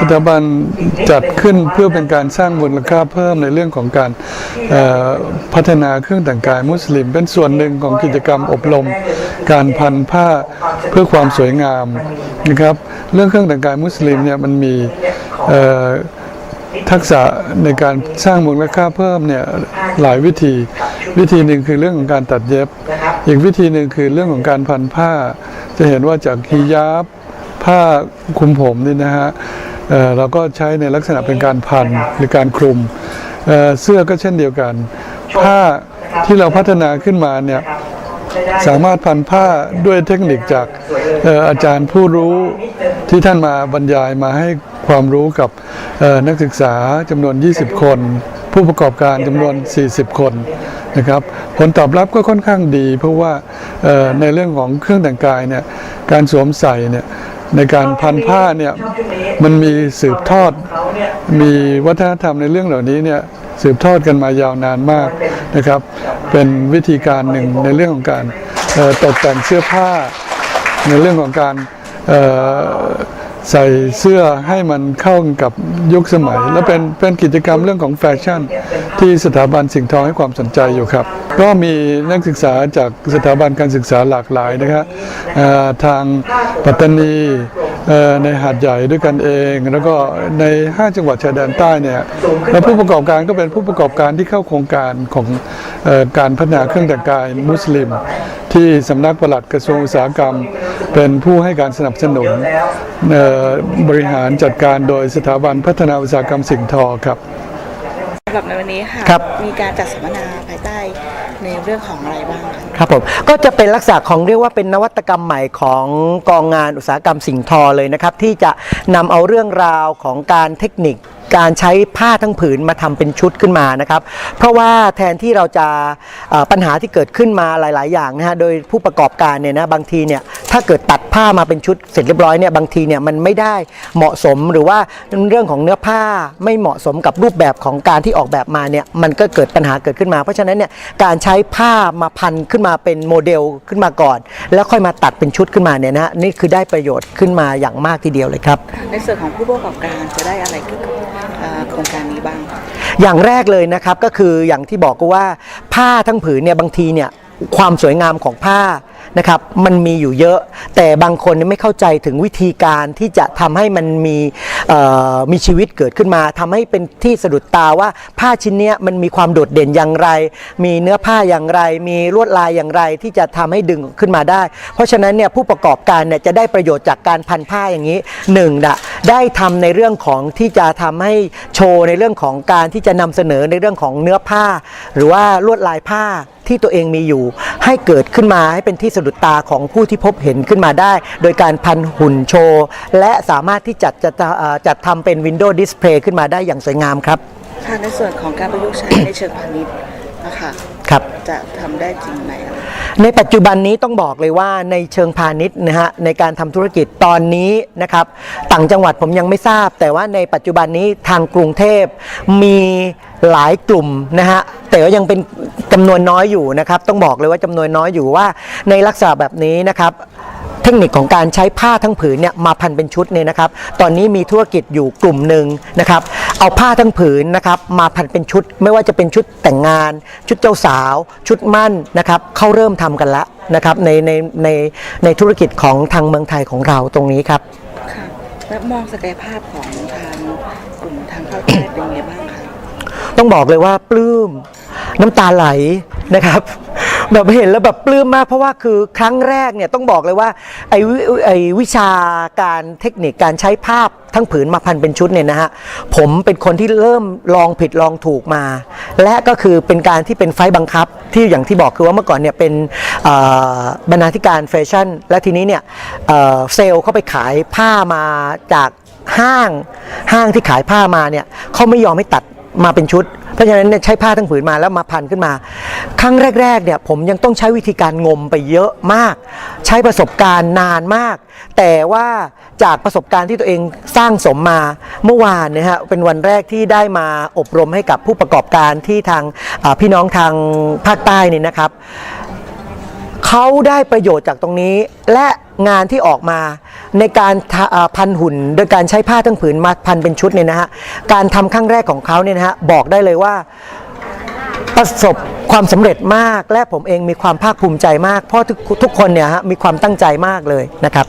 สถาบันจัดขึ้นเพื่อเป็นการสร้างมูลค่าเพิ่มในเรื่องของการพัฒนาเครื่องแต่งกายมุสลิม เป็นส่วนหนึ่งของกิจกรรมอบรม การพันผ้าเพื่อความสวยงามนะครับ เรื่องเครื่องแต่งกายมุสลิมเนี่ยมันมีทักษะในการสร้างมูลค่าเพิ่มเนี่ยหลายวิธี วิธีหนึ่งคือเรื่องของการตัดเย็บ อีกวิธีหนึ่งคือเรื่องของการพันผ้า จะเห็นว่าจากฮิญาบผ้าคุมผมนี่นะฮะ เราก็ใช้ในลักษณะเป็นการพันหรือการคลุมเเสื้อก็เช่นเดียวกันผ้าที่เราพัฒนาขึ้นมาเนี่ยสามารถพันผ้าด้วยเทคนิคจากออาจารย์ผู้รู้ที่ท่านมาบรรยายมาให้ความรู้กับนักศึกษาจำนวน 20 คน ผู้ประกอบการจำนวน 40 คนนะครับ ผลตอบรับก็ค่อนข้างดี เพราะว่าในเรื่องของเครื่องแต่งกายเนี่ยการสวมใส่เนี่ย ในการพันผ้าเนี่ยมันมีสืบทอด มีวัฒนธรรมในเรื่องเหล่านี้เนี่ยสืบทอดกันมายาวนานมากนะครับ เป็นวิธีการหนึ่งในเรื่องของการตกแต่งเสื้อผ้า ในเรื่องของการ ใส่เสื้อให้มันเข้ากับยุคสมัย และเป็นเป็นกิจกรรมเรื่องของแฟชั่น ที่สถาบันสิ่งทองให้ความสนใจอยู่ครับ ก็มีนักศึกษาจากสถาบันการศึกษาหลากหลายนะครับทางปัตตานี ในหาดใหญ่ด้วยกันเอง แล้วก็ใน 5 จังหวัดชายแดนใต้เนี่ยแล้วผู้ประกอบการก็เป็นผู้ประกอบการที่เข้าโครงการของออการพัฒนาเครื่องแต่งกายมุสลิม ที่สำนักปลัดกระทรวงอุตสาหกรรม เป็นผู้ให้การสนับสนุนบริหารจัดการโดยสถาบันพัฒนาอุตสาหกรรมสิ่งทอครับ สำหรับในวันนี้ค่ะครับ มีการจัดสัมมนาภายใต้ในเรื่องของอะไรบ้างคะ ครับผมก็จะเป็นลักษณะของเรียกว่าเป็นนวัตกรรมใหม่ของกองงานอุตสาหกรรมสิ่งทอเลยนะครับ ที่จะนำเอาเรื่องราวของการเทคนิค การใช้ผ้าทั้งผืนมาทำเป็นชุดขึ้นมานะครับ เพราะว่าแทนที่เราจะเอ่อปัญหาที่เกิดขึ้นมาหลาย ๆ อย่างนะฮะโดยผู้ประกอบการเนี่ยนะบางทีเนี่ย ถ้าเกิดตัดผ้ามาเป็นชุดเสร็จเรียบร้อยเนี่ยบางทีเนี่ยมันไม่ได้เหมาะสมหรือว่าเรื่องของเนื้อผ้าไม่เหมาะสมกับรูปแบบของการที่ออกแบบมาเนี่ยมันก็เกิดปัญหาเกิดขึ้นมา เพราะฉะนั้นเนี่ยการใช้ผ้ามาพันขึ้นมาเป็นโมเดลขึ้นมาก่อน แล้วค่อยมาตัดเป็นชุดขึ้นมาเนี่ยนะฮะนี่คือได้ประโยชน์ขึ้นมาอย่างมากทีเดียวเลยครับ ในส่วนของผู้ประกอบการจะได้อะไรเกี่ยวกับเอ่อโครงการนี้บ้างคะอย่างแรกเลยนะครับก็คืออย่างที่บอกก็ว่าผ้าทั้งผืนเนี่ยบางทีเนี่ยความสวยงามของผ้า นะครับมันมีอยู่เยอะ แต่บางคนไม่เข้าใจถึงวิธีการที่จะทำให้มันมีมีชีวิตเกิดขึ้นมาทำให้เป็นที่สะดุดตาว่าผ้าชิ้นเนี้ยมันมีความโดดเด่นอย่างไร มีเนื้อผ้าอย่างไร มีลวดลายอย่างไรที่จะทำให้ดึงขึ้นมาได้ เพราะฉะนั้นเนี่ยผู้ประกอบการเนี่ยจะได้ประโยชน์จากการพันผ้าอย่างนี้หนึ่งนะได้ทำในเรื่องของที่จะทำให้โชว์ในเรื่องของการที่จะนำเสนอในเรื่องของเนื้อผ้า หรือว่าลวดลายผ้าที่ตัวเองมีอยู่ ให้เกิดขึ้นมาให้เป็นที่สะดุดตาของผู้ที่พบเห็นขึ้นมาได้ โดยการพันหุ่นโชว์ และสามารถที่จัดจะเอ่อจัดทำเป็นวินโดว์ดิสเพลย์ขึ้นมาได้อย่างสวยงามครับ ค่ะในส่วนของการประยุกต์ใช้ในเชิงพาณิชย์นะคะครับจะทำได้จริงไหมคะ ในปัจจุบันนี้ต้องบอกเลยว่าในเชิงพาณิชย์นะฮะในการทำธุรกิจตอนนี้นะครับต่างจังหวัดผมยังไม่ทราบ แต่ว่าในปัจจุบันนี้ทางกรุงเทพมีหลายกลุ่มนะฮะแต่ว่ายังเป็นจำนวนน้อยอยู่นะครับ ต้องบอกเลยว่าจำนวนน้อยอยู่ว่าในลักษณะแบบนี้นะครับ เทคนิคของการใช้ผ้าทั้งผืนเนี่ยมาพันเป็นชุดเนี่ยนะครับ ตอนนี้มีธุรกิจอยู่กลุ่มหนึ่งนะครับ เอาผ้าทั้งผืนนะครับมาพันเป็นชุด ไม่ว่าจะเป็นชุดแต่งงาน ชุดเจ้าสาว ชุดมั่นนะครับเขาเริ่มทำกันแล้วนะครับในในในในธุรกิจของทางเมืองไทยของเราตรงนี้ครับค่ะและมองศักยภาพของทางกลุ่มทางภาคใต้เป็นยังไงบ้างคะต้องบอกเลยว่าปลื้มน้ำตาไหลนะครับ แบบเห็นแล้วแบบปลื้มมากเพราะว่าคือครั้งแรกเนี่ยต้องบอกเลยว่าไอ้วิไอ้วิชาการเทคนิคการใช้ภาพทั้งผืนมาพันเป็นชุดเนี่ยนะฮะผมเป็นคนที่เริ่มลองผิดลองถูกมา และก็คือเป็นการที่เป็นไฟบังคับที่อย่างที่บอกคือว่าเมื่อก่อนเนี่ยเป็นบรรณาธิการแฟชั่น และทีนี้เนี่ยเอ่อเซลล์เข้าไปขายผ้ามาจากห้างห้างที่ขายผ้ามาเนี่ยเขาไม่ยอมให้ตัด มาเป็นชุด เพราะฉะนั้นใช้ผ้าทั้งผืนมาแล้วมาพันขึ้นมา ครั้งแรกๆเนี่ยผมยังต้องใช้วิธีการงมไปเยอะมาก ใช้ประสบการณ์นานมาก แต่ว่าจากประสบการณ์ที่ตัวเองสร้างสมมาเมื่อวานเนะฮะเป็นวันแรกที่ได้มาอบรมให้กับผู้ประกอบการที่ทางพี่น้องทางภาคใต้นี่นะครับ เขาได้ประโยชน์จากตรงนี้ และงานที่ออกมาในการพันหุ่น โดยการใช้ผ้าทั้งผืนมาพันเป็นชุดเนี่ยนะฮะการทำครั้งแรกของเขาเนี่ยนะฮะบอกได้เลยว่าประสบความสำเร็จมากและผมเองมีความภาคภูมิใจมาก เพราะทุกทุกคนเนี่ยฮะมีความตั้งใจมากเลยนะครับ